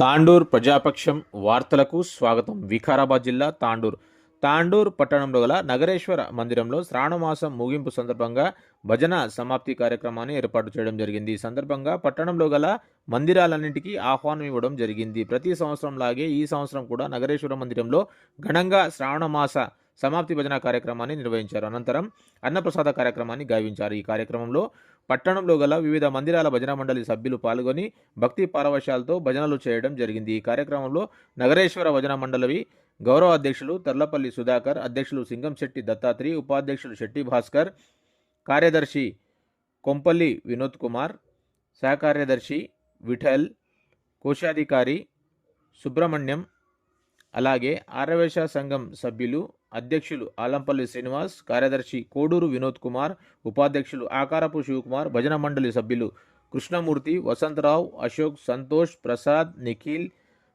తాండూర్ ప్రజాపక్షం వార్తలకు స్వాగతం. వికారాబాద్ జిల్లా తాండూర్. తాండూర్ పట్టణంలో గల నగరేశ్వర మందిరంలో శ్రావణమాసం ముగింపు సందర్భంగా భజన సమాప్తి కార్యక్రమాన్ని ఏర్పాటు చేయడం జరిగింది. ఈ సందర్భంగా పట్టణంలో గల మందిరాలన్నింటికీ ఆహ్వానం ఇవ్వడం జరిగింది. ప్రతి సంవత్సరం లాగే ఈ సంవత్సరం కూడా నగరేశ్వర మందిరంలో ఘనంగా శ్రావణమాస సమాప్తి భజన కార్యక్రమాన్ని నిర్వహించారు. అనంతరం అన్నప్రసాద కార్యక్రమాన్ని గావించారు. ఈ కార్యక్రమంలో పట్టణంలో గల వివిధ మందిరాల భజన మండలి సభ్యులు పాల్గొని భక్తి పారవశాలతో భజనలు చేయడం జరిగింది. ఈ కార్యక్రమంలో నగరేశ్వర భజన మండలి గౌరవ అధ్యక్షులు తర్లపల్లి సుధాకర్ అధ్యక్షులు సింగంశెట్టి దత్తాత్రి ఉపాధ్యక్షులు శెట్టి భాస్కర్ కార్యదర్శి కొంపల్లి వినోద్ కుమార్ సహకార్యదర్శి విఠల్ కోశాధికారి సుబ్రహ్మణ్యం అలాగే ఆర్యవేశ సంఘం సభ్యులు అధ్యక్షులు ఆలంపల్లి శ్రీనివాస్ కార్యదర్శి కోడూరు వినోద్ కుమార్ ఉపాధ్యక్షులు ఆకారపు శివకుమార్ భజన మండలి సభ్యులు కృష్ణమూర్తి వసంతరావు అశోక్ సంతోష్ ప్రసాద్ నిఖిల్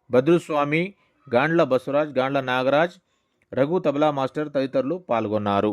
భద్రుస్వామి గాండ్ల బసవరాజ్ గాండ్ల నాగరాజ్ రఘు తబలా మాస్టర్ తదితరులు పాల్గొన్నారు.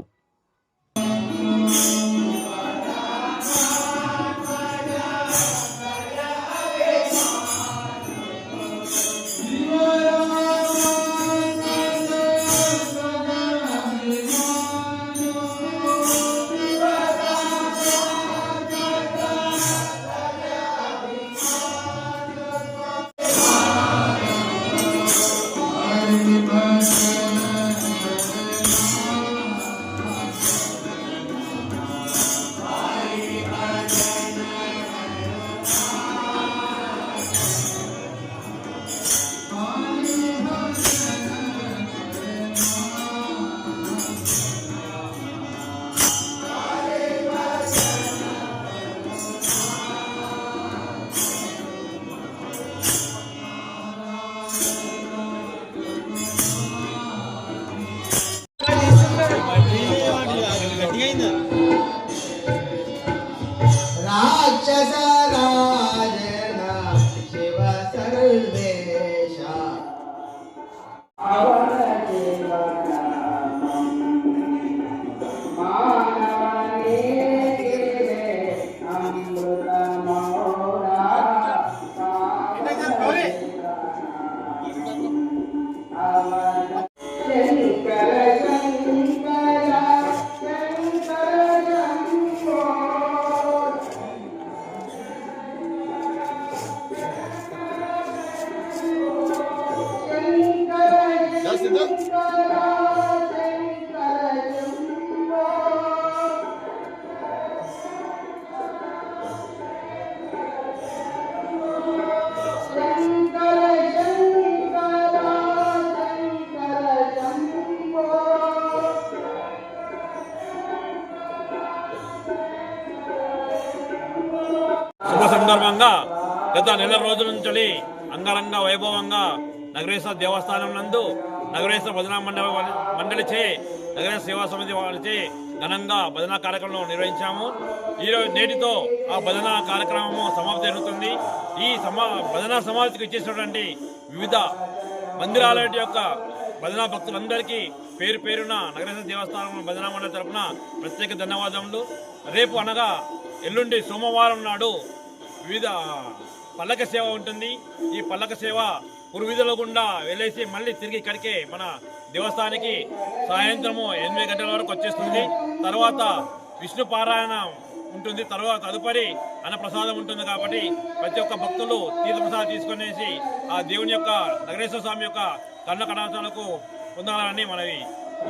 గత నెల రోజుల నుంచి అంగరంగ వైభవంగా నగరేశ్వర దేవస్థానం నందు నగరేశ్వర భజన మండలి మండలిచే నగరేశ్వర సేవా సమితి వారిచే ఘనంగా భజన కార్యక్రమం నిర్వహించాము. ఈరోజు నేటితో ఆ భజన కార్యక్రమము సమాప్తి జరుగుతుంది. ఈ సమా భజన సమాప్తికి ఇచ్చేసినటువంటి వివిధ మందిరాల యొక్క భజన భక్తులందరికీ పేరు పేరున నగరేశ్వర దేవస్థానం భజన మండలి తరపున ప్రత్యేక ధన్యవాదములు. రేపు అనగా ఎల్లుండి సోమవారం నాడు వివిధ పల్లక సేవ ఉంటుంది. ఈ పల్లక సేవ పురువిధుల గుండా వెళ్ళేసి మళ్ళీ తిరిగి ఇక్కడికే మన దేవస్థానానికి సాయంత్రము ఎనిమిది గంటల వరకు వచ్చేస్తుంది. తర్వాత విష్ణు పారాయణ ఉంటుంది. తర్వాత తదుపరి అన్నప్రసాదం ఉంటుంది కాబట్టి ప్రతి ఒక్క భక్తులు తీర్థప్రసాదం తీసుకునేసి ఆ దేవుని యొక్క నగరేశ్వర స్వామి యొక్క కన్న కటాక్షాలకు పొందాలని మనవి.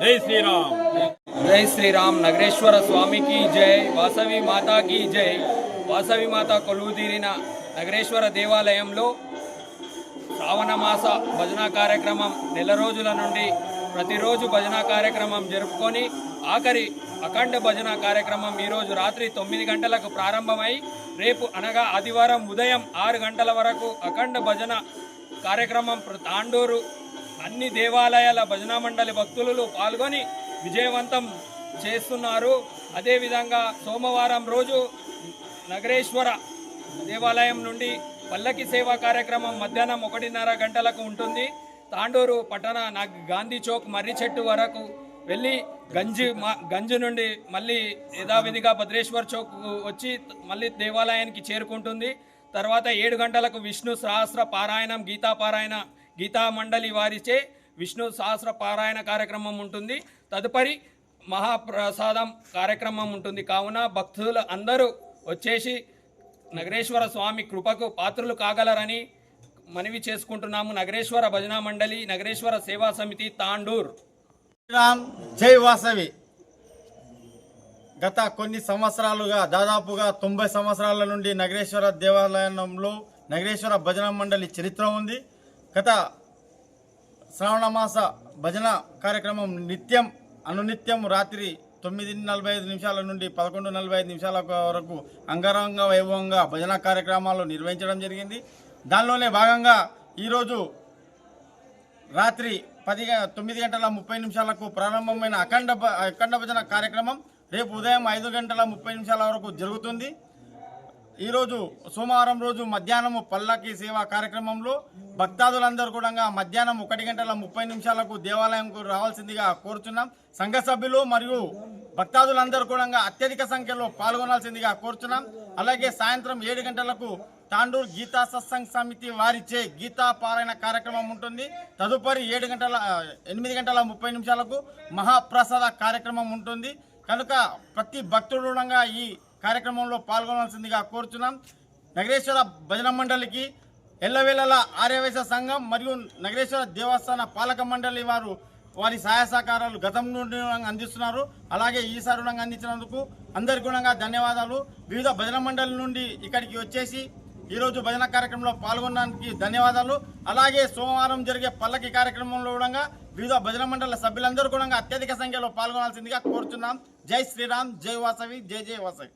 జై శ్రీరామ్. జై శ్రీరామ్. నగరేశ్వర స్వామికి జై. వాసవి మాతాకి జై. వాసవి మాత కొలువు తీరిన నగరేశ్వర దేవాలయంలో శ్రావణమాస భజన కార్యక్రమం నెల రోజుల నుండి ప్రతిరోజు భజన కార్యక్రమం జరుపుకొని ఆఖరి అఖండ భజన కార్యక్రమం ఈరోజు రాత్రి తొమ్మిది గంటలకు ప్రారంభమై రేపు అనగా ఆదివారం ఉదయం ఆరు గంటల వరకు అఖండ భజన కార్యక్రమం తాండూరు అన్ని దేవాలయాల భజన మండలి భక్తులు పాల్గొని విజయవంతం చేస్తున్నారు. అదేవిధంగా సోమవారం రోజు నగరేశ్వర దేవాలయం నుండి పల్లకి సేవా కార్యక్రమం మధ్యాహ్నం ఒకటిన్నర గంటలకు ఉంటుంది. తాండూరు పట్టణ నా- గాంధీ చౌక్ మర్రి చెట్టు వరకు వెళ్ళి గంజి మా- గంజి నుండి మళ్ళీ యథావిధిగా భద్రేశ్వర్ చౌక్ వచ్చి మళ్ళీ దేవాలయానికి చేరుకుంటుంది. తర్వాత ఏడు గంటలకు విష్ణు సహస్ర పారాయణం గీతా పారాయణ గీతా మండలి వారిచే విష్ణు సహస్ర పారాయణ కార్యక్రమం ఉంటుంది. తదుపరి మహాప్రసాదం కార్యక్రమం ఉంటుంది. కావున భక్తులు అందరూ వచ్చేసి నగరేశ్వర స్వామి కృపకు పాత్రులు కాగలరని మనవి చేసుకుంటున్నాము. నగరేశ్వర భజన మండలి నగరేశ్వర సేవా సమితి తాండూర్. శ్రీరామ్ జై వాసవి. గత కొన్ని సంవత్సరాలుగా దాదాపుగా తొంభై సంవత్సరాల నుండి నగరేశ్వర దేవాలయంలో నగరేశ్వర భజన మండలి చరిత్ర ఉంది. గత శ్రావణమాస భజన కార్యక్రమం నిత్యం అనునిత్యం రాత్రి తొమ్మిది నలభై ఐదు నిమిషాల నుండి పదకొండు నలభై ఐదు నిమిషాల వరకు అంగరంగ వైభవంగా భజన కార్యక్రమాలు నిర్వహించడం జరిగింది. దానిలోనే భాగంగా ఈరోజు రాత్రి పది తొమ్మిది గంటల ముప్పై నిమిషాలకు ప్రారంభమైన అఖండ భ- అఖండ భజన కార్యక్రమం రేపు ఉదయం ఐదు గంటల ముప్పై నిమిషాల వరకు జరుగుతుంది. ఈరోజు సోమవారం రోజు మధ్యాహ్నం పల్లకి సేవా కార్యక్రమంలో భక్తాదులందరూ కూడా మధ్యాహ్నం ఒకటి గంటల ముప్పై నిమిషాలకు దేవాలయంకు రావాల్సిందిగా కోరుచున్నాం. సంఘ సభ్యులు మరియు భక్తాదులందరూ కూడా అత్యధిక సంఖ్యలో పాల్గొనాల్సిందిగా కోరుచున్నాం. అలాగే సాయంత్రం ఏడు గంటలకు తాండూర్ గీతా సత్సంగ్ సమితి వారిచే గీతా పారాయణ కార్యక్రమం ఉంటుంది. తదుపరి ఏడు గంటల ఎనిమిది గంటల ముప్పై నిమిషాలకు మహాప్రసాద కార్యక్రమం ఉంటుంది. కనుక ప్రతి భక్తుడు ఈ కార్యక్రమంలో పాల్గొనాల్సిందిగా కోరుచున్నాం. నగరేశ్వర భజన మండలికి ఎల్లవేళల ఆర్యవేశ సంఘం మరియు నగరేశ్వర దేవస్థాన పాలక మండలి వారు వారి సహాయ సహకారాలు గతం నుండి అందిస్తున్నారు. అలాగే ఈసారి రుణంగా అందించినందుకు అందరికీ గుణంగా ధన్యవాదాలు. వివిధ భజన మండలి నుండి ఇక్కడికి వచ్చేసి ఈరోజు భజన కార్యక్రమంలో పాల్గొనడానికి ధన్యవాదాలు. అలాగే సోమవారం జరిగే పల్లకి కార్యక్రమంలో కూడా వివిధ భజన మండల సభ్యులందరూ కూడా అత్యధిక సంఖ్యలో పాల్గొనాల్సిందిగా కోరుచున్నాం. జై శ్రీరామ్ జై వాసవి జై జై వాసవి.